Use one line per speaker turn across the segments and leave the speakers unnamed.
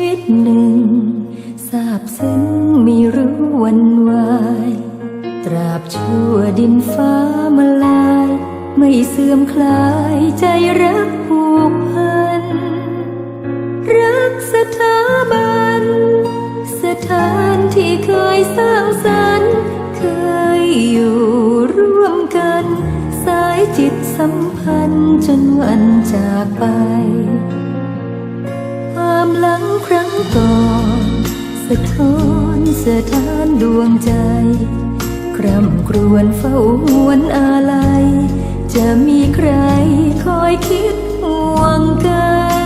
วิตหนึ่งซาบซึ้งไม่รู้วันวาย ตราบชั่วดินฟ้ามาลาย ไม่เสื่อมคลายใจรักผูกพัน รักสถาบัน สถานที่เคยสร้างสรรค์เคยอยู่ร่วมกัน สายจิตสัมพันธ์จนวันจากไปามหลังครั้งก่อนสะท้อนสะท้านดวงใจ คร่ำครวญเฝ้าหวนอาลัย จะมีใครคอยคิดห่วงกัน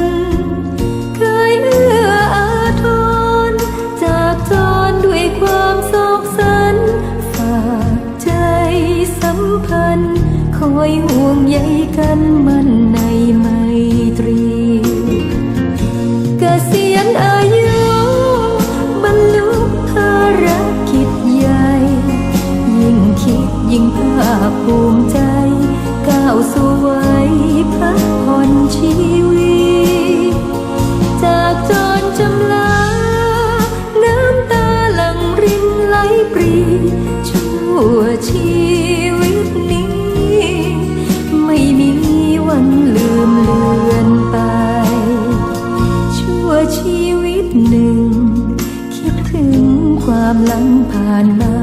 ผ่านมา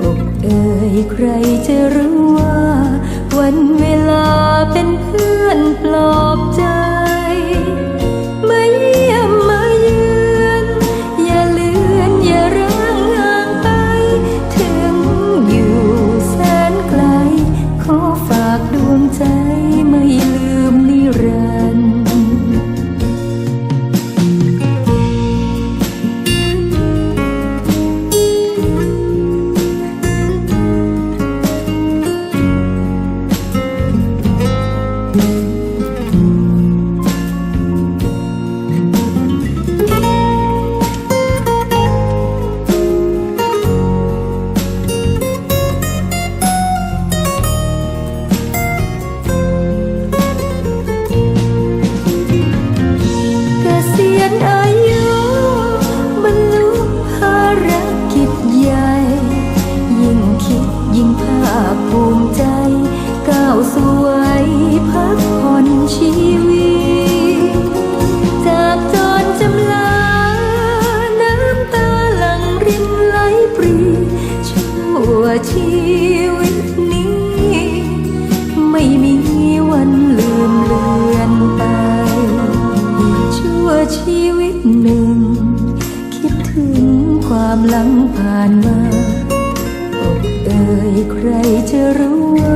อกเอ่ยใครจะรู้ว่า วันเวลาเป็นเพื่อนปลอบใจมา คภูมิใจ ก้าวสู่วัยพักผ่อนชีวิต จากจรจำลา น้ำตาหลั่งรินไหลปรีชั่วชีวิตนี้ ไม่มีวันลืมเลือนไป ชั่วชีวิตหนึ่ง คิดถึงความหลังผ่านมา ใครจะรู้ว่า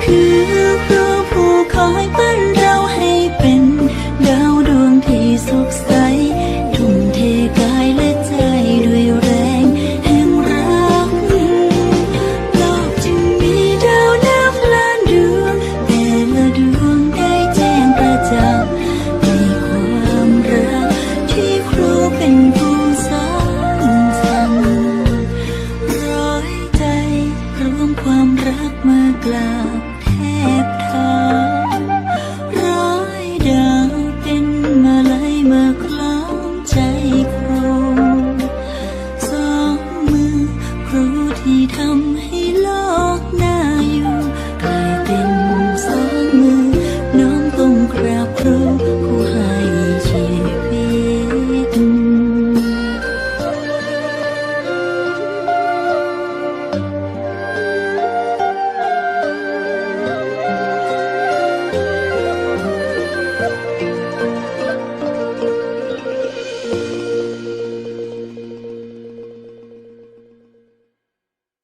天河铺开半日。